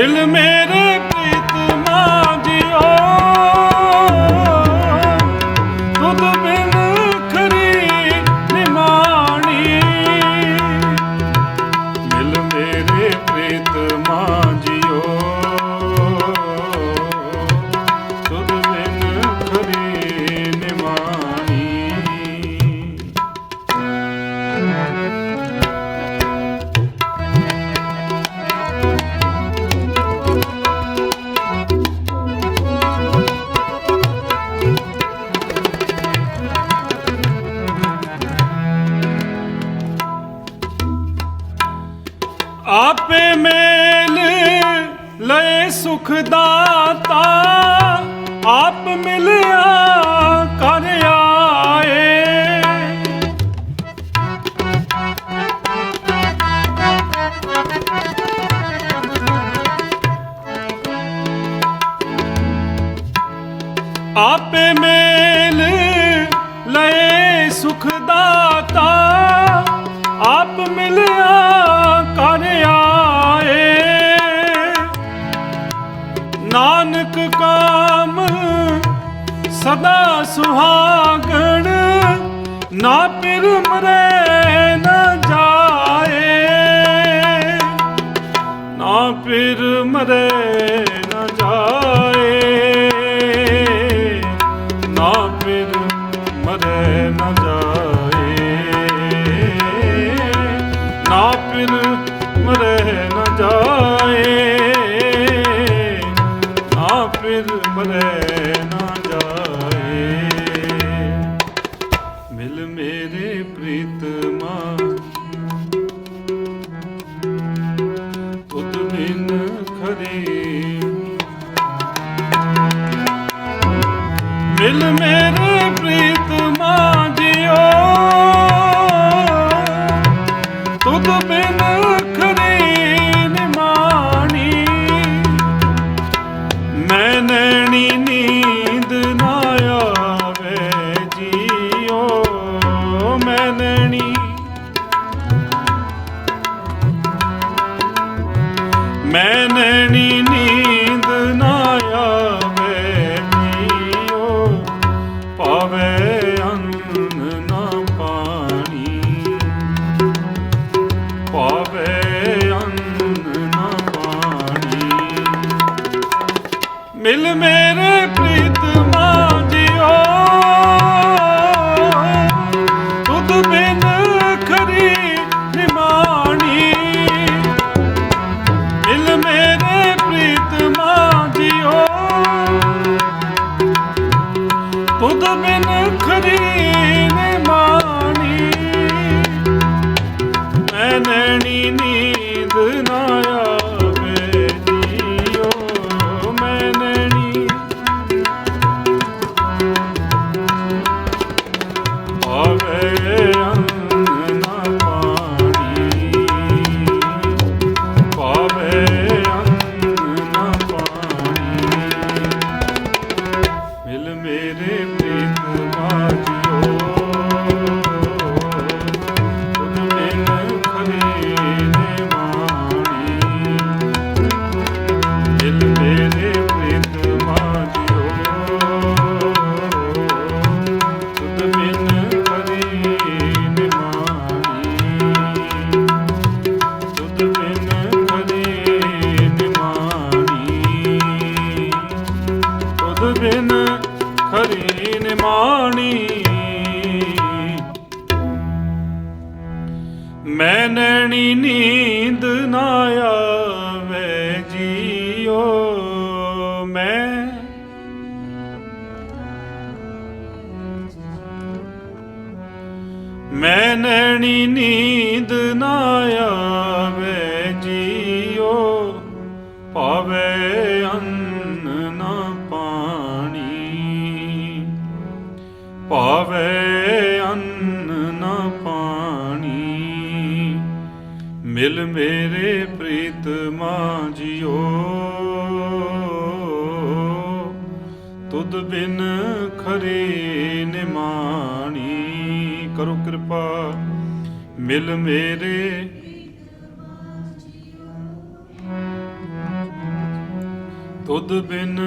ਮਿਲ ਮੇਰੇ ਆਪੇ ਮੇਲ ਲਏ ਸੁਖ ਦਾਤਾ, ਆਪ ਮਿਲਿਆ ਕਰ ਆਏ। ਆਪੇ ਮੇਲ ਲਏ ਸੁਖ ਦਾਤਾ, ਆਪ ਮਿਲਿਆ ਨਾਨਕ ਕਾਮ ਸਦਾ ਸੁਹਾਗਣ, ਨਾ ਪਿਰ ਮਰੇ ਨਾ ਜਾਏ। ਨਾ ਫਿਰ ਮਰੇ ਨਾ ਜਾਏ। ਨਾ ਫਿਰ ਮਰੇ ਨਾ ਜਾਏ। ਨਾ ਫਿਰ ਮਿਲ ਮੇਰੇ ਪ੍ਰੀਤਮਾ ਜਿਓ ਤੁਧ ਬਿਨ ਬਿਨ ਖਰੀ ਨਿਮਾਣੀ ਮੈਂ ਨੈਣੀ ਨੀਂਦ ਨਾ ਆਵੇ ਜੀਓ। ਮੈਂ ਮੈਂ ਨੈਣੀ ਨੀਂਦ ਨਾ ਆਵੇ ਜੀਓ। ਪਾਵੇ ਮਿਲ ਮੇਰੇ ਪ੍ਰੀਤਮਾ ਜਿਓ। ਤੁਧ ਬਿਨ ਖਰੇ ਨਿਮਾਣੀ ਕਰੋ ਕਿਰਪਾ। ਮਿਲ ਮੇਰੇ ਤੁਧ ਬਿਨ